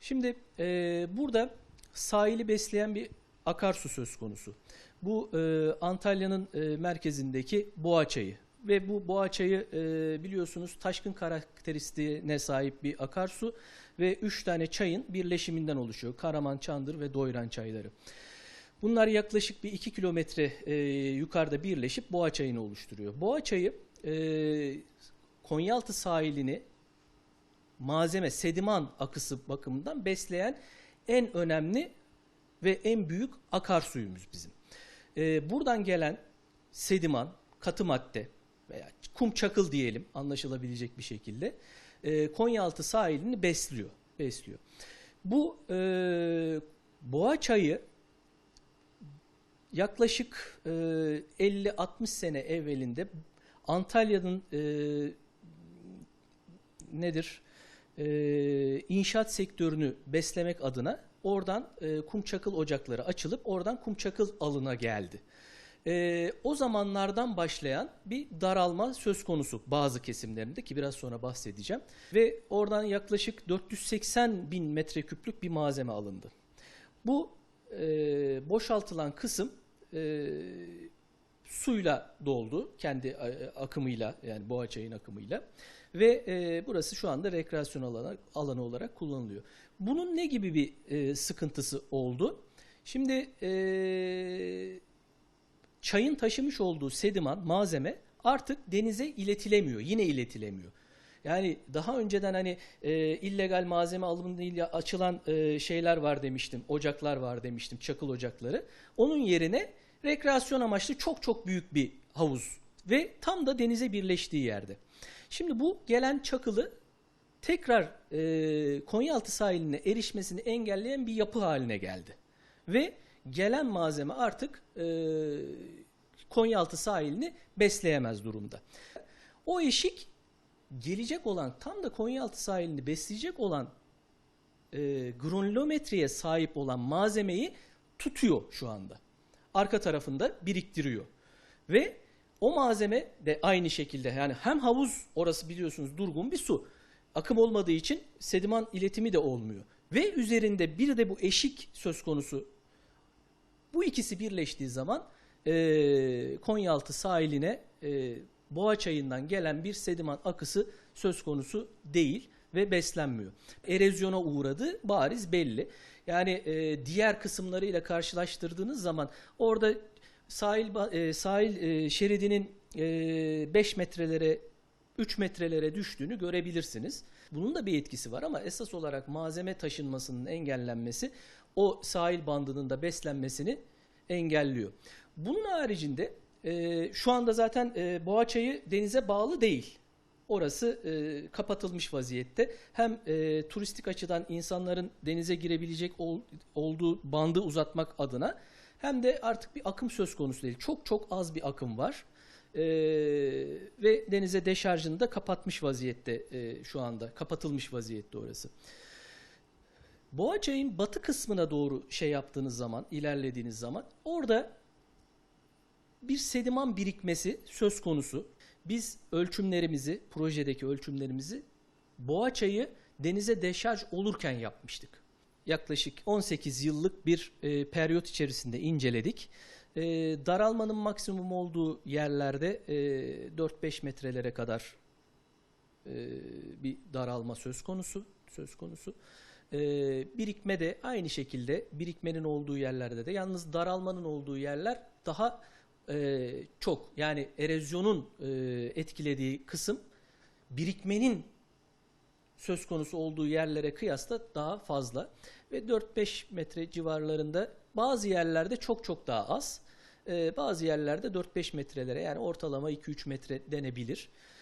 Şimdi e, burada sahili besleyen bir akarsu söz konusu. Bu e, Antalya'nın e, merkezindeki Boğa Çayı ve bu Boğa Çayı e, biliyorsunuz taşkın karakteristiğine sahip bir akarsu ve üç tane çayın birleşiminden oluşuyor. Karaman, Çandır ve Doyran çayları. Bunlar yaklaşık bir 2 kilometre e, yukarıda birleşip Boğa Çayı'nı oluşturuyor. Boğa Çayı e, Konyaaltı sahilini malzeme, sediman akısı bakımından besleyen en önemli ve en büyük akarsuyumuz bizim. Ee, buradan gelen sediman, katı madde veya kum çakıl diyelim anlaşılabilecek bir şekilde e, Konyaaltı sahilini besliyor. besliyor. Bu e, boğa çayı yaklaşık e, 50-60 sene evvelinde Antalya'nın e, nedir? E, inşaat sektörünü beslemek adına oradan e, kum çakıl ocakları açılıp oradan kum çakıl alına geldi. E, o zamanlardan başlayan bir daralma söz konusu bazı kesimlerinde ki biraz sonra bahsedeceğim. Ve oradan yaklaşık 480 bin metreküplük bir malzeme alındı. Bu e, boşaltılan kısım e, suyla doldu kendi e, akımıyla yani Boğaçay'ın akımıyla ve e, burası şu anda rekreasyon alanı, alanı olarak kullanılıyor. Bunun ne gibi bir e, sıkıntısı oldu? Şimdi e, çayın taşımış olduğu sediman malzeme artık denize iletilemiyor. Yine iletilemiyor. Yani daha önceden hani e, illegal malzeme alımıyla açılan e, şeyler var demiştim. Ocaklar var demiştim. Çakıl ocakları. Onun yerine rekreasyon amaçlı çok çok büyük bir havuz ve tam da denize birleştiği yerde. Şimdi bu gelen çakılı tekrar e, Konyaaltı sahiline erişmesini engelleyen bir yapı haline geldi. Ve gelen malzeme artık e, Konyaaltı sahilini besleyemez durumda. O eşik gelecek olan tam da Konyaaltı sahilini besleyecek olan e, granulometreye sahip olan malzemeyi tutuyor şu anda. Arka tarafında biriktiriyor. Ve o malzeme de aynı şekilde yani hem havuz orası biliyorsunuz durgun bir su. Akım olmadığı için sediman iletimi de olmuyor. Ve üzerinde bir de bu eşik söz konusu. Bu ikisi birleştiği zaman e, Konyaaltı sahiline e, Boğa çayından gelen bir sediman akısı söz konusu değil ve beslenmiyor. Erozyona uğradı bariz belli. Yani e, diğer kısımlarıyla karşılaştırdığınız zaman orada sahil e, sahil e, şeridinin 5 metrelere 3 metrelere düştüğünü görebilirsiniz. Bunun da bir etkisi var ama esas olarak malzeme taşınmasının engellenmesi o sahil bandının da beslenmesini engelliyor. Bunun haricinde e, şu anda zaten e, Boğaçayı denize bağlı değil. Orası e, kapatılmış vaziyette. Hem e, turistik açıdan insanların denize girebilecek ol- olduğu bandı uzatmak adına hem de artık bir akım söz konusu değil. Çok çok az bir akım var. E, ve denize deşarjını da kapatmış vaziyette e, şu anda. Kapatılmış vaziyette orası. Boğaçay'ın batı kısmına doğru şey yaptığınız zaman, ilerlediğiniz zaman orada bir sediman birikmesi söz konusu. Biz ölçümlerimizi, projedeki ölçümlerimizi Boğaçay'ı denize deşarj olurken yapmıştık. Yaklaşık 18 yıllık bir e, periyot içerisinde inceledik. E, daralmanın maksimum olduğu yerlerde e, 4-5 metrelere kadar e, bir daralma söz konusu söz konusu. E, birikme de aynı şekilde birikmenin olduğu yerlerde de yalnız daralmanın olduğu yerler daha e, çok yani erozyonun e, etkilediği kısım birikmenin söz konusu olduğu yerlere kıyasla daha fazla ve 4-5 metre civarlarında bazı yerlerde çok çok daha az. e, bazı yerlerde 4-5 metrelere yani ortalama 2-3 metre denebilir.